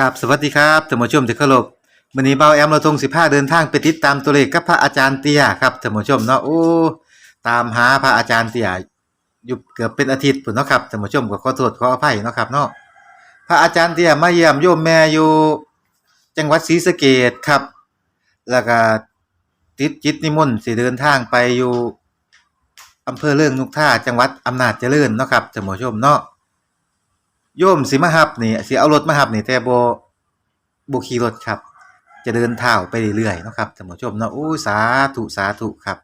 กับสวัสดีครับท่านผู้ชมที่เคารพมื้อนี้เบาแอมเราทง15เดินทางไปติดตามตัวเลขกับพระอาจารย์เตียครับท่านผู้ชมเนาะโอ้ตามหาพระอาจารย์เตียอยู่เกือบเป็นอาทิตย์พุ่นเนาะครับท่านผู้ชมก็ขอโทษขออภัยเนาะครับเนาะพระอาจารย์เตียมาเยี่ยมโยมแม่อยู่ จังหวัดศรีสะเกษครับ แล้วก็ติดจิตนิมนต์สิเดินทางไปอยู่อำเภอเรื่องนุกท่าจังหวัดอำนาจเจริญเนาะครับท่านผู้ชมเนาะ โยมสิมาหับนี่สิเอารถมาหับนี่แต่บ่บ่ขี่รถครับ จะเดินเท้าไปเรื่อยๆนะครับท่านผู้ชมเนาะอู้สาธุสาธุครับ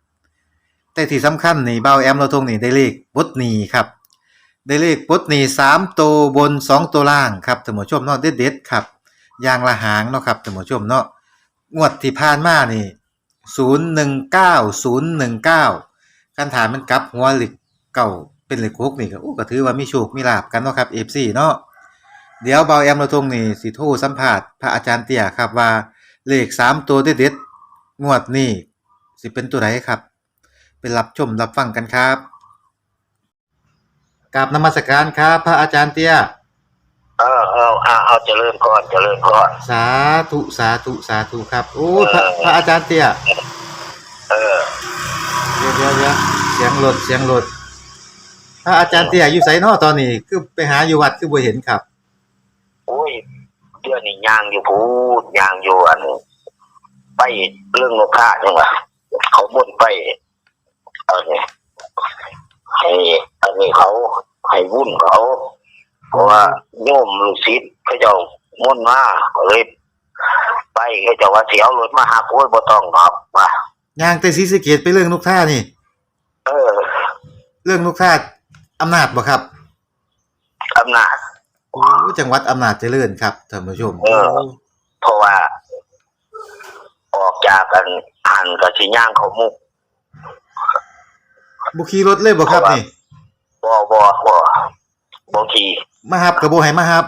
แต่ที่สำคัญนี่เบ้าแอมเราทงนี่ได้เลขปลดนี้ครับ ได้เลขปลดนี้3ตัวบน2ตัวล่างครับท่านผู้ชมเนาะเด็ดๆครับอย่างละหางเนาะครับท่านผู้ชมเนาะงวดที่ผ่านมานี่019 019คันถามมันกลับหัวเลขเก่า เป็นเลขหกนี่ก็โอ้ก็ถือว่ามีโชคมีลาบกันเนาะครับ FC เนาะเดี๋ยวเบาแอมเราทงนี่สิโทรสัมภาษณ์พระอาจารย์เตี้ยครับว่าเลข3ตัวเด็ดๆงวดนี้สิเป็นตัวไหนครับไปรับชมรับฟังกันครับกราบนมัสการครับ พระอาจารย์เตี้ยเออเออเอาเอาเจริญก่อนเจริญก่อนสาธุสาธุสาธุครับโอ้พระพระอาจารย์เตี้ยเออเดี๋ยวเดี๋ยวเดี๋ยวเสียงรถเสียงรถ พระอาจารย์เตี้ยอยู่ไสเนาะตอนนี้ คือไปหาอยู่วัดคือบ่เห็นครับ โอ้ยเดือนนี้ย่างอยู่พูดย่างอยู่อัน ไปเรื่องโลกาจังหวะเขาบ่นไปเอันนี้ให้อันนี้เขาให้วุ่นเขาเพราะว่าโยมลูกศิษย์เขาเจ้าม่นมาก็เลยไปเขาเจ้าว่าเสียวรถมาหาโอ้ยบ่ต้องหรอกมาย่างแต่ศรีสะเกษไปเรื่องนกท่านี่ เออ เรื่องนกท่า อำนาจบ่ครับอำนาจโอ้จังหวัดอำนาจเจริญครับท่านผู้ชมเออเพราะว่า ออกจากกันหันกับชิย่างเขามุกบ่ขี่รถเลยบ่ครับนี่บ่บ่บ่บ่ขี่มาฮับก็บ่ให้มาฮับ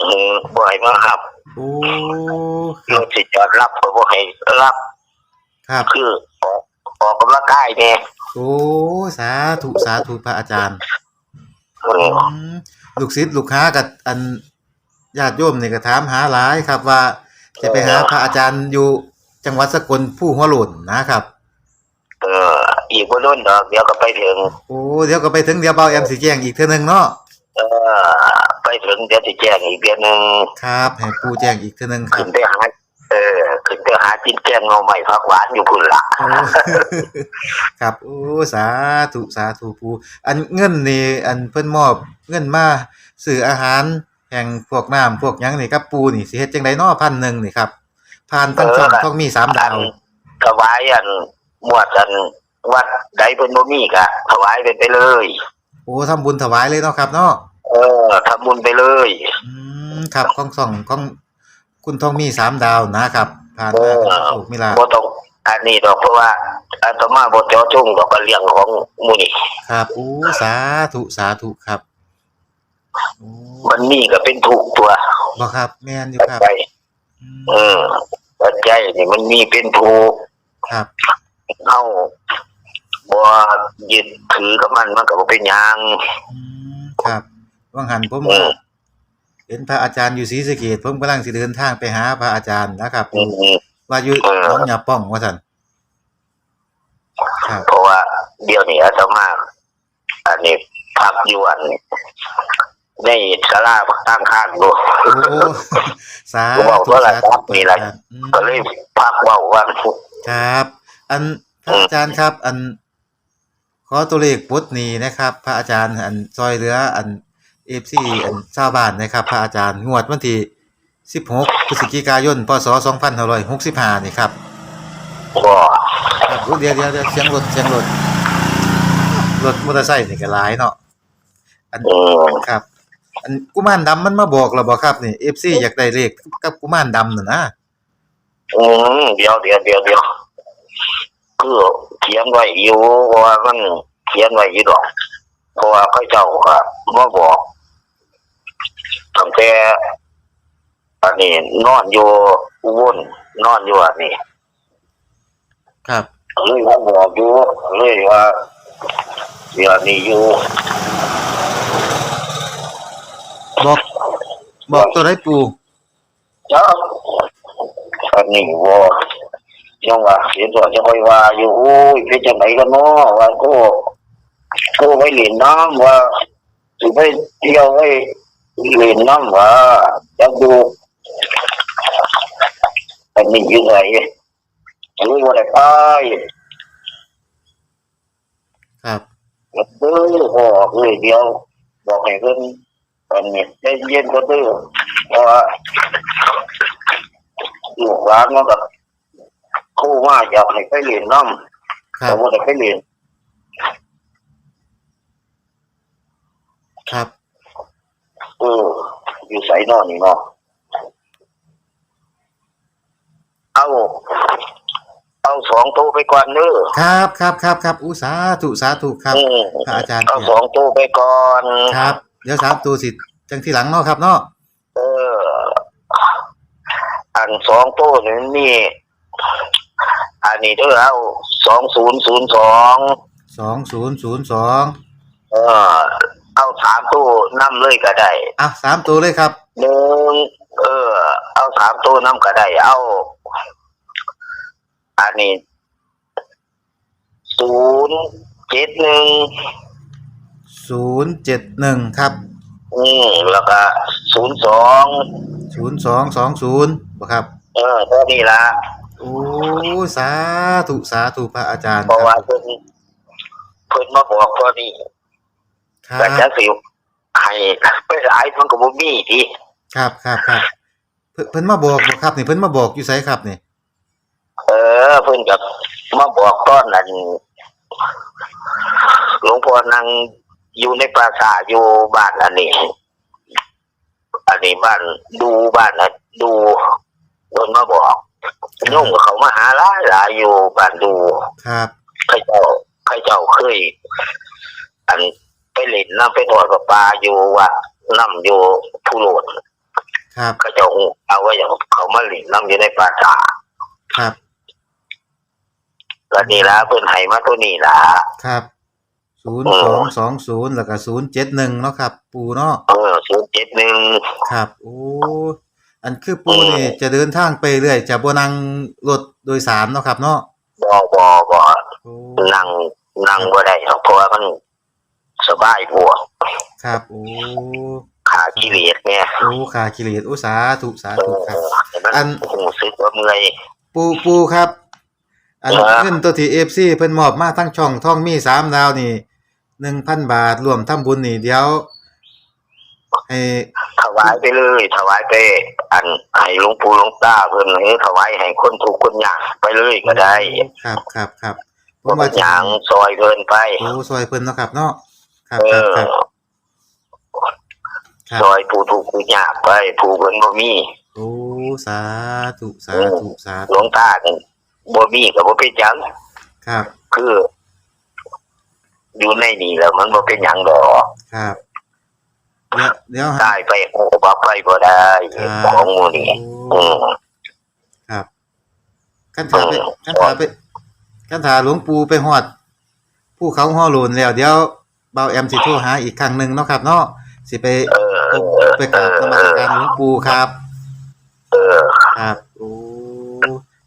อืมบ่ให้มาครับโอ้ครรับถสิจอดรับก็บ่ให้รับ ครับ คือออกออกกำลังกายแน่ โอ้สาธุสาธุพระอาจารย์อืมอืมลูกศิษย์ลูกค้ากับอันญาติโยมนี่ก็ถามหาหลายครับ ว่าจะไปหาพระอาจารย์อยู่จังหวัดสกลผู้หัวโล้นนะครับ เอออีกบ่โดนดอกเดี๋ยวก็ไปถึง โอ้เดี๋ยวก็ไปถึงเดี๋ยวเบาแอมสิแจ้งอีกเทื่อนึงเนาะเออไปถึงเดี๋ยวสิแจ้งอีกเดือนหนึงครับให้ปู่แจ้งอีกเทื่อนึงครัขึ้บนไปหาเออ ขึ้นไปหาจิ้นแกงเงาใหม่ผักหวานอยู่พุ่นล่ะโอ้ครับโอ้สาธุสาธุปู่อันเงินนี่อันเพิ่นมอบเงินมาซื้ออาหารแห่งพวกน้ำพวกหยังนี่ครับปู่นี่สิเฮ็ดจังไดเนาะพันหนึ่งนี่ครับผ่านทั้งช่องต้องมีสามดาวถวายอันหมวดอันวัดใดเพิ่นบ่มีก็ถวายไปไปเลยโอ้ทำบุญถวายเลยเนาะครับเนาะเออทำบุญไปเลย อืมครับของสองของคุณทองมีสามดาวนะครับ ผ่านเอมาอโอ้มิลาบ่ต้องอันนี้ดอกเพราะว่าอาตมาบ่เจาะจงดอกก็เรื่องของหมู่นี่ครับอู้สาธุสาธุครับโอ้มันมีก็เป็นถูกตัวบ่ครับ แม่นอยู่ปัจครับจัยอืมเออปัจจัยนี่มันมีเป็นถูกครับเฮาบ่ยึดถือกับมันมันก็บ่เป็นหยังอืมครับว่างหันผมเออ เห็นพระอาจารย์อยู่ศรีสะเกษผมกำลังสิเดินทางไปหาพระอาจารย์นะครับอืมว่าอยู่เออหน้องยาป้องว่าซั่นครับเพราะว่าเดี๋ยวนี้อาตมาอันนี้พักอยู่อันในศาลาตั้งข้างดูโอ้สาผมบอกธุว่าอะไรสาธุครับมีอะไรพาาจาย์อืมก็เลยพักเว่าว่าครับ อันพระอาจารย์ครับ อันขอตัวเลขปลดหนี้นะครับ พระอาจารย์อันซอยเหลืออัน เอฟซีอันชาวบ้านนะครับพระอาจารย์งวดวันที่16พฤศจิกายนพศ2565นี่ครับก็ครับโอ้เดี๋ยวเดี๋ยวเดี๋ยวเสียงรถเสียงรถรถมอเตอร์ไซค์นี่ก็หลายเนาะอันอืมครับ อันกุมารดำมันมาบอกแล้วบ่ครับนี่ FC อยากได้เลขกับกุมารดำน่ะนะอืมเดี๋ยวเดี๋ยวเดี๋ยวเดี๋ยวคือเขียนไว้อยู่เพราะว่ามันเขียนไว้อยู่ดอกเพราะว่าเขาเจ้าก็มาบอก ตั้งแต่อันนี้ นอนอยู่อุบลนอนอยู่อันนี้ครับ เลยมาบอกอยู่เลยว่าเดี๋ยวนี้อยู่บอก บอกตัวไหนปูจ้าอันนี้ว่ายังว่าเสียตัวจะคอยว่าอยู่โอ้ยเป็นจังไหนกันเนาะว่าก็ก็ไว้เล่นน้ำว่าสิไปเที่ยวไว้เล่นน้ำว่าจะดูอันนี้อยังไงรู้ว่าได้ไปครับก็เด้อบอกเลยเดียว บอกให้เพิ่นอันนี้ใจเย็นก็เด้อเพราะว่าลูกหลานมันก็คู่มาอยากให้ไปเรียนน้ำครัแต่บว่าได้ไปเรียนครับ เออ อยู่ใส่นอนนี่เนาะเอา เอาสองตัวไปก่อนเด้อครับครับครับครับอุสาธุสาธุครับอืมพระอาจารย์เอาสองตัวไปก่อน ครับ เดี๋ยวสามตัวสิจังที่หลังเนาะครับเนาะเออ อันสองตัวนี่นี่ อันนี้เด้อเอาสองศูนย์ศูนย์สอง สองศูนย์ศูนย์สองเออ เอาสามตู้นํเลยก็ได้อะสามตัวเลยครับหนึ่งเออ เอาสามตู้นํก็ได้ เอาอันนี้ศูนย์เจ็ดหนึ่งศูนย์เจ็ดหนึ่งครับ อืมแล้วก็ศูนย์สองศูนย์สองสองศูนย์บ่ครับ เออเท่านี้ละโอ้สาธุสาธุพระอาจารย์เพราะคว่ารับเพิ่นเพิ่นมาบอกเท่านี้ ครัแต่จะบสิให้ไปหลายมันก็บ่มีที่ครับครับครับเพิ่นเพิ่นมาบอกบ่ครับนี่เพิ่นมาบอกอยู่ไสครับนี่เออ เพิ่นก็มาบอกตอนนั้นหลวงพ่อนั่งอยู่ในปราสาทอยู่บ้านอันนี้ อันนี้บ้านดูบ้านนะดูเพิ่นมาบอกนุ่งเขามาหาหลายหลายอยู่บ้านดูครับใครเจ้าใครเจ้าเคยอัน ไปเล่นน้ำไปถอดประปาอยู่วัดน้ำอยู่ผู้โลดครับเขาเจ้าเอาไว้อย่างเขามาเล่นน้ำอยู่ในปราสาทครับ แล้วนี่ละเพิ่นให้มาตัวนี้ละครับศูนย์สองสองศูนย์แล้วก็ศูนย์เจ็ดหนึ่งเนาะครับ ปูเนาะเออศูนย์เจ็ดหนึ่งครับโอ้อันคือปูนี่จะเดินทางไปเรื่อยจะบ่นั่งรถโดยสารเนาะครับ เนาะบอบอบอโอ้นั่งนั่งบ่ได้หรอกเพราะว่ามัน สบายบัวครับโอ้ขากิเลสเนี่ยโอ้ขากิเลสโอ้สาธุสาเอธุอครับมันอันหูสึกว่าเมื่อยปูปูครับ อันเออเงินตัวที่ FC เพิ่นมอบมาทั้งช่องท่องมีสามดาวนี่1,000บาทรวมทำบุญนี่เดี๋ยวให้ถวายไปเลย ถวายไป อันให้หลวงปู่หลวงตาเพิ่นหรือถวายให้คนทุกข์คนยากไปเลยก็ได้ ครับครับครับผบ่มเป็ว่านหยังซอยเพิ่นไปโอ้ซอยเพิ่นเนาะครับเนาะ ครับเอครับอครับครับ ซอยผู้ทุกข์ผู้ยากไปผู้เพิ่นบ่มีโอ้สาธุสาธุสาหลธุวงตาเนี่ยบ่มีก็บ่เป็นหยังครับ คือ อยู่ในนี่แล้วมันบ่เป็นหยังดอก ครับเดี๋ยวเดี๋ยวตายไปโอ้บ่ไปบ่ได้ครับของหมู่นี่โอ้อืม ครับกันถาไปเออกันถาไปกันถาหลวงปู่ไปฮอดภูเขาฮอโลนแล้ว เดี๋ยว เบาแอมสิโทรหาอีกครั้งหนึงเนาะครับ เนาะสิไปเออพบไปกราบนมัสการหลวงปู่ครับเออครับโอ้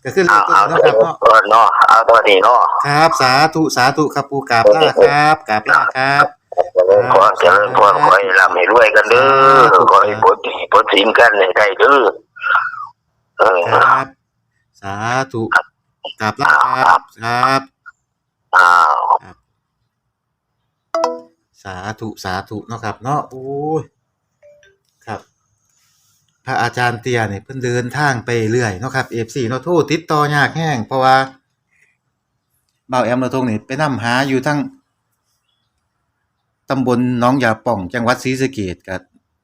ก็คือเลเอาขตัวเอานี้เนาะครับเนาะเออเนาะเอาตัวนี้เนาะครับ สาธุสาธุครับปู่กราบลาครับกราบลาครับเจริญพรเจริญพรขอให้ร่ำให้รวยกันเด้อขอให้ผลผลสินกันให้ได้เด้อเออครับ สาธุกราบลาครับครับ อ้าวสาธุสาธุเนาะครับ เนาะโอ้ยครับ พระอาจารย์เตียเนี่ยเพิ่นเดินทางไปเรื่อยเนาะครับ FC เนาะโทรติดต่อยากแห้งเพราะว่าเบาแอมเราทงนี่ไปนำหาอยู่ทั้งตำบลหน้องยาป่องจังหวัดศรีสะเกษก็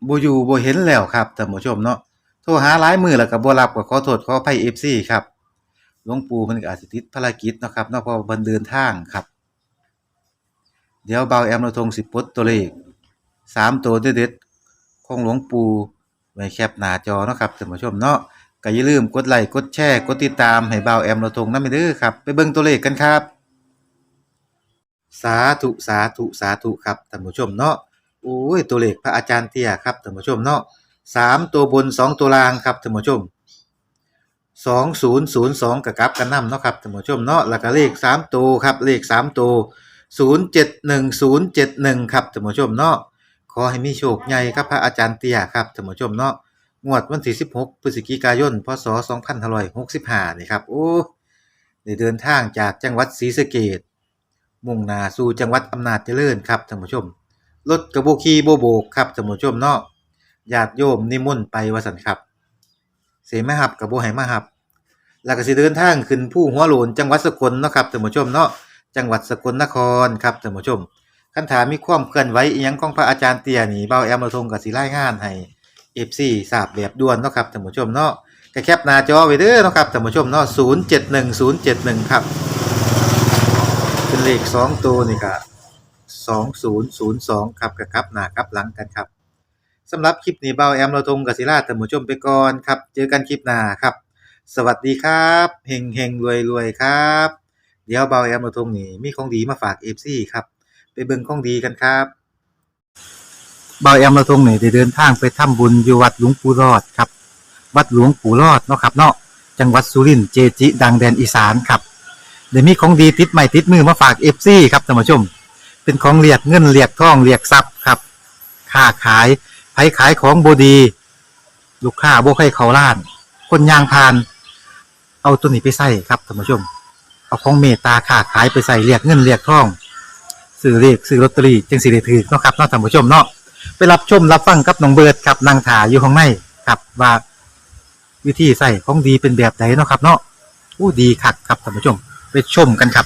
บ่อยู่บ่เห็นแล้วครับท่านผู้ชมเนาะโทรหาหลายมือแล้วก็บ่รับก็ขอโทษขออภัย FC ครับหลวงปู่เพิ่นก็อาจสิติดภารกิจเนาะครับเนาะเพราะเพิ่นเดินทางครับ เดี๋ยวเบาแอมเราทงสิปดตัวเลขสามตัวเด็ดๆของหลวงปู่ไว้แคปหน้าจอเนาะครับท่านผู้ชมเนาะก็อย่าลืมกดไลค์กดแชร์กดติดตามให้เบาแอมเราทงนำเด้อครับไปเบิ่งตัวเลขกันครับ สาธุสาธุสาธุครับท่านผู้ชมเนาะโอ้ยตัวเลขพระอาจารย์เตี้ยครับท่านผู้ชมเนาะสามตัวบนสองตัวล่างครับท่านผู้ชมสองศูนย์ศูนย์สองกับกลับกันนำเนาะครับท่านผู้ชมเนาะแล้วก็เลขสามตัวครับเลขสามตัว ศูนย์เจ็ดหนึ่งศูนย์เจ็ดหนึ่งครับท่านผู้ชมเนาะขอให้มีโชคใหญ่ครับพระอาจารย์เตียครับท่านผู้ชมเนาะงวดวันที่สิบหกพฤศจิกายนพศสองพันหกสิบห้านี่ครับโอ้ได้เดินทางจากจังหวัดศรีสะเกดมุ่งหน้าสู่จังหวัดอำนาจเจริญครับท่านผู้ชมรถกระโบขี่โบโบกครับท่านผู้ชมเนาะญาติโยมนิมนต์ไปวสันครับ เสมาหับกับโบไหมาหับ แล้วก็สิเดินทางขึ้นผู้หัวโลนจังหวัดสกลเนาะครับท่านผู้ชมเนาะ จังหวัดสกลนครครับท่านผู้ชมคันถามมีความเคลื่อนไหวอีหยังของพระอาจารย์เตียนี่เบาแอมเราทงกับสิรายงานให้ FC ทราบแบบด่วนเนาะครับท่านผู้ชมเนาะก็แคปหน้าจอไว้เด้อเนาะครับท่านผู้ชมเนาะ071071ครับเป็นเลขสองตัวนี่ก็สองศูนย์ศูนย์สองครับกับครับหน้าครับหลังกันครับสำหรับคลิปนี้เบาแอมเราทงกับศิลาท่านผู้ชมไปก่อนครับ เจอกันคลิปหน้าครับ สวัสดีครับเฮงเฮงรวยรวยครับ เดี๋ยวเบาแอมเราทงนี่มีของดีมาฝากเอฟซีครับ ไปเบิ่งของดีกันครับเบาแอมเราทงนี่ได้เดินทางไปทำบุญอยู่วัดหลวงปู่รอดครับ วัดหลวงปู่รอดเนาะครับเนาะจังหวัดสุรินทร์เจจิ ดังแดนอีสานครับเดี๋ยวมีของดีติดใหม่ติดมือมาฝากเอฟซีครับท่านผู้ชม เป็นของเรียกเงินเรียกทองเรียกทรัพย์ครับค้าขายไผขายของบดี ลูกค้าบ่ใครเขาล้าน คนยางพาน เอาตัวนี้ไปใส่ครับท่านผู้ชม เอาของเมตตาค้าขายไปใส่เรียกเงินเรียกทองซื้อเรียกซื้อลอตเตอรี่จึงสิได้ถือเนาะครับเนาะท่านผู้ชมเนาะไปรับชมรับฟังกับน้องเบิร์ดครับนางถาอยู่ข้างในครับว่าวิธีใส่ของดีเป็นแบบไหนเนาะครับ เนาะอู้ดีคักครับท่านผู้ชม ไปชมกันครับ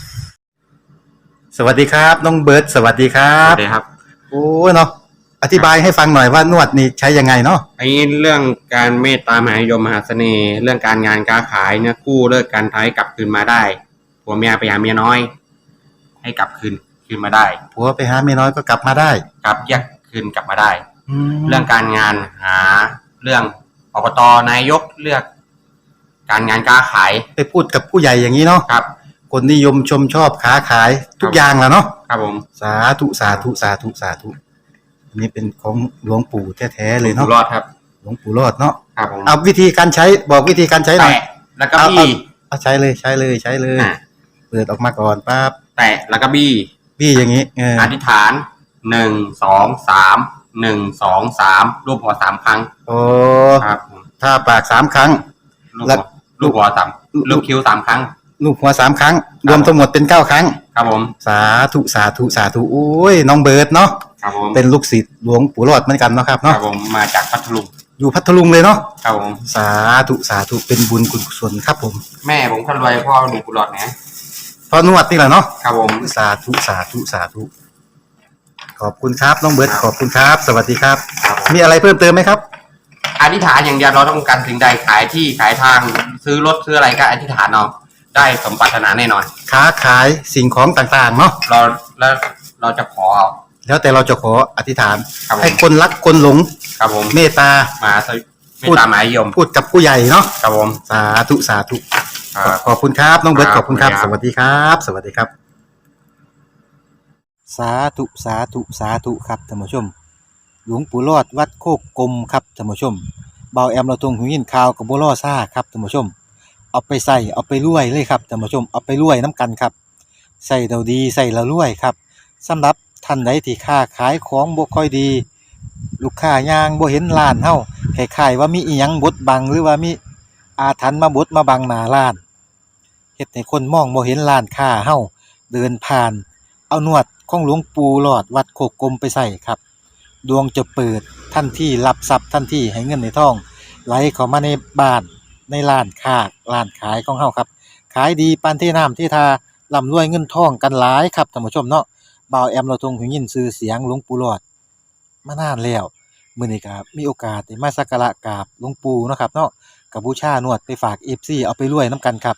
สวัสดีครับน้องเบิร์ดสวัสดีครัครับบสวัสดีครับโอ้เนาะอธิบายให้ฟังหน่อยว่านวดนี่ใช้ยังไงเนาะไอ้เรื่องการเมตตามหานิยมมหาเสน่ห์เรื่องการงานการขายเนี่ยกู้เลิกการท้ายกลับคืนมาได้ ผัวเมียไปหาเมียน้อย ให้กลับคืนคืนมาได้ ผัวไปหาเมียน้อยก็กลับมาได้กลับแยกคืนกลับมาได้แล้เรื่วองการงานหาเรื่องอบตนายกเลือก การงานการขายไปพูดกับผู้ใหญ่อย่างนี้เนาะครับ คนนิยมชมชอบค้าขายทุกอย่างแหล้วเนาะครับผมสาธุสาธุสาธุสาธุอันนี้เป็นของหลวงปู่แท้ๆเลยอยู่เนาะรอดครับ หลวงปู่รอดเนาะครับผมเอาวิธีการใช้บอกวิธีการใช้หน่อย แตะแล้วก็เอา บี้เอาใช้เลยใช้เลยใช้เลย อะ เปิดออกมาก่อนปั๊บแตะแล้วก็บี้พี่อย่างนี้เอออธิษฐานหนึ่งสองสามหนึ่งสองสามรูปหัวสามครั้งโอ้ครับผมถ้าปากสามครั้ง ลูกแล้หัววลูกหัวสามลูกคิ้วสามครั้ง ลูกหัวสามครั้ง รวมทั้งหมดเป็นเก้าครั้ง ครับผมสาธุสาธุสาธุโอ้ยน้องเบิร์ดเนาะครับผมเป็นลูกศิษย์หลวงปู่รอดเหมือนกันเนาะครับครัเนาะบผมมาจากพัทลุงอยู่พัทลุงเลยเนาะครับผมสาธุสาธุเป็นบุญกุศลครับผม แม่ผมคนรวยพ่อหนุ่มกุหลาบนะ พอนวดนี่แหละเนาะครับผม สาธุสาธุสาธุขอบคุณครับน้องเบิร์ดขอบคุณครับ สวัสดีครับ ครับผม มีอะไรเพิ่มเติมไหมครับ อธิษฐานอย่างเดียวเราต้องการสิ่งใดขายที่ขายทางซื้อรถซื้ออะไรก็อธิษฐานเอาได้สมปรารถนาแน่นอน ค้าขายสิ่งของต่างๆเนาะเราแล้วเราจะขอเอา แล้วแต่เราจะขออธิษฐาน ครับผม ให้คนรักคนหลงครับผมเมตตา มาสวิไม่ตามหมายยมพูดกับผู้ใหญ่เนาะครับผม สาธุสาธุครับ ขอบคุณครับน้องเบิร์ตคขรับอบคุณครับขอบสคุณครับวัสดีครับ สวัสดีครับ สาธุสาธุสาธุครับท่านผู้ชม หลวงปู่รอดวัดโคกกลมครับท่านผู้ชมเบาแอมเราตรงหูยินข่าวกับบัวล่อซ่าครับท่านผู้ชม เอาไปใส่เอาไปรวยเลยครับท่านผู้ชมเอาไปรวยน้ำกันครับใส่เราดีใส่เรารวยครับสำหรับท่านใดที่ค้าขายของบ่ค่อยดี ลูกค้ายางบ่เห็นร้านเฮาคล้ายๆว่ามีอีหยังบดบังหรือว่ามีอาถรรพ์มาบดมาบังหน้าร้าน เฮ็ดให้คนมองบ่เห็นร้านค้าเฮาเดินผ่าน เอานวดของหลวงปู่หลอดวัดโคกกลมไปใส่ครับ ดวงจะเปิดทันที่รับทรัพย์ทันที่ให้เงินในทอง ไหลเข้ามาในบ้านในร้านค้าร้านขายของเฮาครับ ขายดีปานที่น้ำที่ทาร่ำรวยเงินทองกันหลายครับท่านผู้ชมเนาะบ่าวแอมเราทงหูยินชื่อเสียงหลวงปู่หลอดมานานแล้วมื้อนี้ก็มีโอกาสได้มาสักการะกราบหลวงปู่เนาะครับเนาะกับบูชานวดไปฝาก FC เอาไปรวยนํกันครับ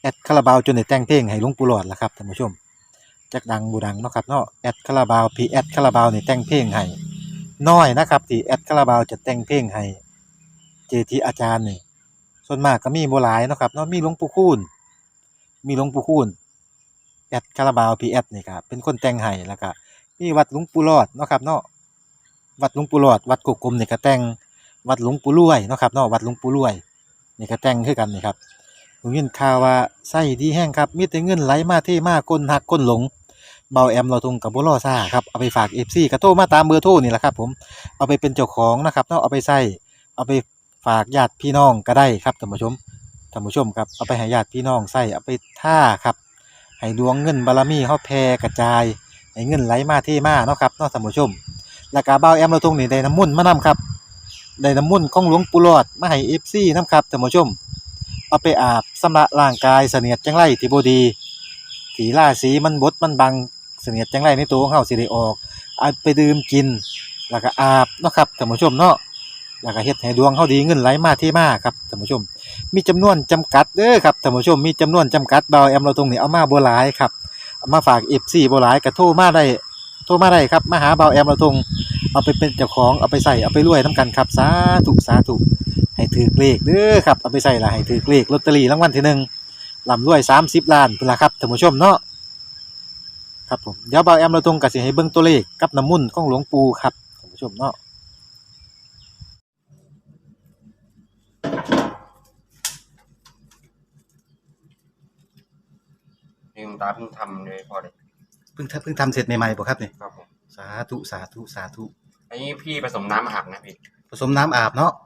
แอดคาราบาวจนได้แต่งเพลงให้หลวงปู่หลอดล่ะครับท่านผู้ชมจักดังบูดังเนาะครับเนาะแอดคาราบาวพีแอดคาราบาวนี่แต่งเพลงให้น้อยนะครับที่แอดคาราบาวจะแต่งเพลงให้เจทีอาจารย์นี่ส่วนมากก็มีโบ่หลายเนาะครับเนาะมีหลวงปู่คูณมีหลวงปู่คูณแอดคาราบาวพีแอดนี่ครับเป็นคนแต่งให้แล้วก็มีวัดหลวงปู่รอดเนาะครับเนาะวัดหลวงปู่รอด วัดกกกลมนี่ก็แต่งวัดหลวงปู่รวยเนาะครับเนาะวัดหลวงปู่รวยนี่ก็แต่งคือกันนี่ครับ ผมยินข่าวว่าไส้ดีแห้งครับ มีแต่เงินไหลมาเทมาก้นหักก้นหลงเบาแอมเราทงกับบ่รอซ่าครับเอาไปฝาก FC ก็โทมาตามเบอร์โทรนี่แหละครับ ผมเอาไปเป็นเจ้าของนะครับเนาะเอาไปใส่เอาไปฝากญาติพี่น้องก็ได้ครับท่านผู้ชมท่านผู้ชมครับเอาไปให้ญาติพี่น้องใส่เอาไปท่าครับให้ดวงเงินบารมีเฮาแผ่กระจายให้เงินไหลมาเทมาเนาะครับเนาะท่านผู้ชมแล้วก็บ่าแอมเราตรงนี้ได้น้ำมุ่นมานํครับได้น้ำมุ่นของหลวงปู่หลอดมาให้ FC นํครับท่านผู้ชม เอาไปอาบสำระร่างกายเสนียดจังไรที่บ่ดีที่ราศีมันบดมันบังเสนียดจังไรในตัวของเฮาสิได้ออกเอาไปดื่มกินแล้วก็อาบเนาะครับท่านผู้ชมเนาะแล้วก็เฮ็ดให้ดวงเฮาดีเงินไหลมาเทมาครับท่านผู้ชม มีจำนวนจำกัดเด้อครับท่านผู้ชมมีจำนวนจำกัดเบาแอมเราตรงนี้เอามาบ่หลายครับเอามาฝาก FC บ่หลายก็โทรมาได้โทรมาได้ครับมาหาเบาแอมเราตรงเอาไปเป็นเจ้าของเอาไปใส่เอาไปรวยนํกันครับสาธุสาธุ ให้ถือเลขเด้อครับเอาไปใส่ละให้ถือเลขลอตเตอรี่รางวัลที่หนึ่งลำรวย30ล้านพุ่นล่ะครับท่านผู้ชมเนาะครับผมเดี๋ยวเบาแอมเราตรงก็สิให้เบิ่งตัวเลขกับน้ำมุ่นต์ของหลวงปู่ครับท่านผู้ชมเนาะนี่คุณตาเพิ่งทำเลยพอเลยเพิ่งทำเพิ่งทำเสร็จใหม่ๆบ่ครับนี่ครับผมสาธุสาธุสาธุอันนี้พี่ผสมน้ำอาบนะพี่ผสมน้ำอาบเนาะครับ